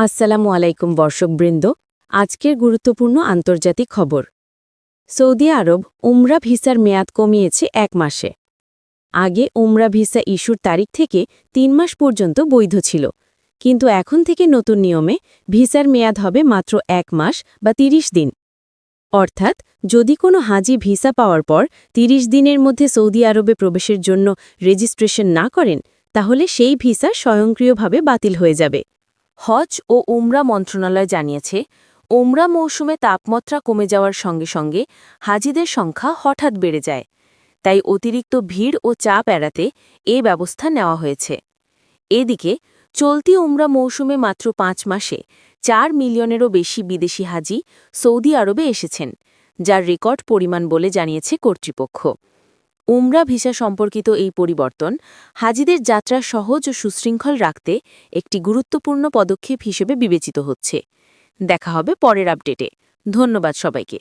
আসসালামু আলাইকুম বর্ষকবৃন্দ আজকের গুরুত্বপূর্ণ আন্তর্জাতিক খবর। সৌদি আরব উমরা ভিসার মেয়াদ কমিয়েছে এক মাসে। আগে উমরা ভিসা ইস্যুর তারিখ থেকে তিন মাস পর্যন্ত বৈধ ছিল। কিন্তু এখন থেকে নতুন নিয়মে ভিসার মেয়াদ হবে মাত্র এক মাস বা ৩০ দিন। অর্থাৎ যদি কোনো হাজি ভিসা পাওয়ার পর ৩০ দিনের মধ্যে সৌদি আরবে প্রবেশের জন্য রেজিস্ট্রেশন না করেন, তাহলে সেই ভিসা স্বয়ংক্রিয়ভাবে বাতিল হয়ে যাবে। হজ ও উমরা মন্ত্রণালয় জানিয়েছে, উমরা মৌসুমে তাপমাত্রা কমে যাওয়ার সঙ্গে সঙ্গে হাজিদের সংখ্যা হঠাৎ বেড়ে যায়। তাই অতিরিক্ত ভিড় ও চাপ এড়াতে এ ব্যবস্থা নেওয়া হয়েছে। এদিকে, চলতি উমরা মৌসুমে মাত্র পাঁচ মাসে চার মিলিয়নেরও বেশি বিদেশি হাজি সৌদি আরবে এসেছেন, যার রেকর্ড পরিমাণ বলে জানিয়েছে কর্তৃপক্ষ। উমরা ভিসা সম্পর্কিত এই পরিবর্তন হাজিদের যাত্রা সহজ ও সুশৃঙ্খল রাখতে একটি গুরুত্বপূর্ণ পদক্ষেপ হিসেবে বিবেচিত হচ্ছে। দেখা হবে পরের আপডেটে। ধন্যবাদ সবাইকে।